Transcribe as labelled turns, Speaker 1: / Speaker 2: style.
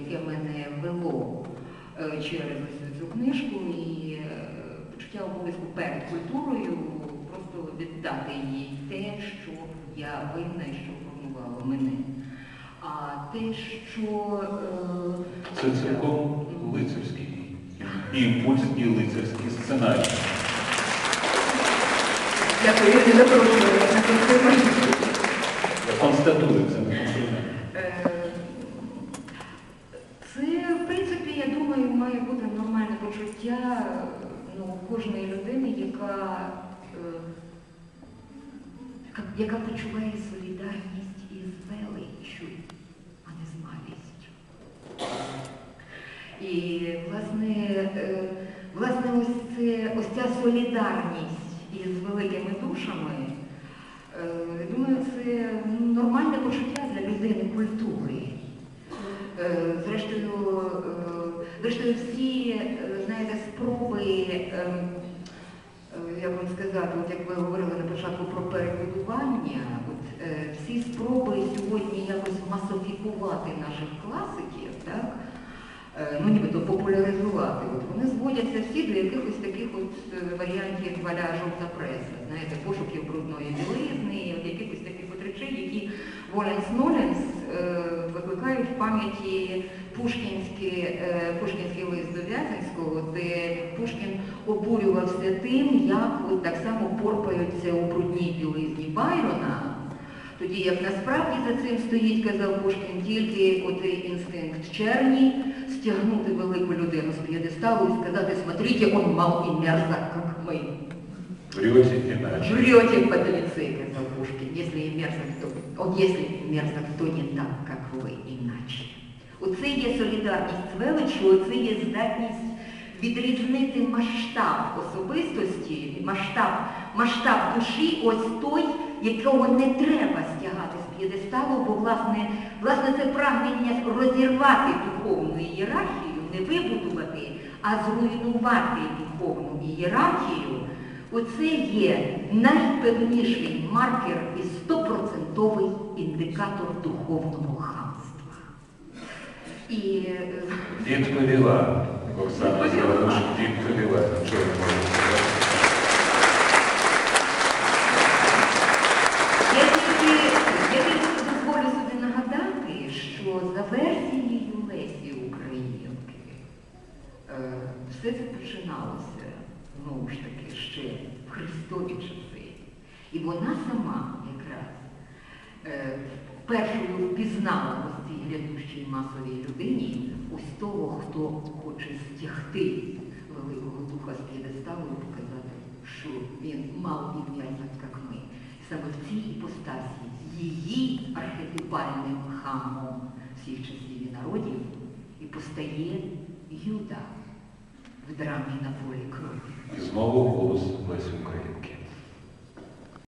Speaker 1: яке мене вело е, через ось цю книжку і е, почуття обов'язку перед культурою, просто віддати їй те, що я винна і що формувало мене. А те, що е,
Speaker 2: Це цілком лицарський імпульс і лицарський сценарій.
Speaker 1: Дякую, я не запрошую на комплімент.
Speaker 2: Я констатую це не комплімент.
Speaker 1: Е, Це, в принципі, я думаю, має бути нормальне почуття ну, кожної людини, яка, е, яка, почуває солідарність із величчю, а не з малістю. І, власне, е, власне ось, це, ось ця солідарність із великими душами, е, думаю, це нормальне почуття для людини культури. Е, Зрештою, е, е, знаєте, спроби, е, е, як вам сказати, от як ви говорили на початку про перебудування, от, е, всі спроби сьогодні якось масофікувати наших класиків, так? е, ну нібито популяризувати. От вони зводяться всі до якихось таких от варіантів валя жовта преса, знаєте, пошуків брудної білизни, якихось таких от речей, які воленс-ноленс в пам'яті пушкінський, е, пушкінський лист до Вяземського, де Пушкін обурювався тим, як от так само порпаються у брудній білизні Байрона. Тоді як насправді за цим стоїть, казав Пушкін, тільки отий інстинкт черні, стягнути велику людину з п'єдесталу і сказати, смотрите, он мал і мерзок, як ми.
Speaker 2: Врете іначе.
Speaker 1: Врете, подлецы, сказал Пушкин. Если и мерзок, то... Он если мерзок, то не так, как ви, іначе. Оце є солідарність з величчю, оце є здатність відрізнити масштаб особистості, масштаб, масштаб душі, ось той, якого не треба стягати з п'єдесталу, бо власне, власне це прагнення розірвати духовну ієрархію, не вибудувати, а зруйнувати духовну ієрархію. Оце є найпевніший маркер і стопроцентовий індикатор духовного хамства. І е,
Speaker 2: Відповіла Оксана Зеленуш, відповіла. Нічого не можу сказати.
Speaker 1: я тільки, я тільки дозволю собі нагадати, що за версією Лесі Українки е, все це починалося, знову ж таки, ще в Христові часи. І вона сама якраз е, першою впізнала ось цій глядущій масовій людині ось того, хто хоче стягти Великого Духа з п'єдесталу і показати, що він мав ім'я як ми. Саме в цій іпостасі її архетипальним хамом всіх часів і народів і постає Юда в драмі на полі крові.
Speaker 2: І знову голос Лесі Українки.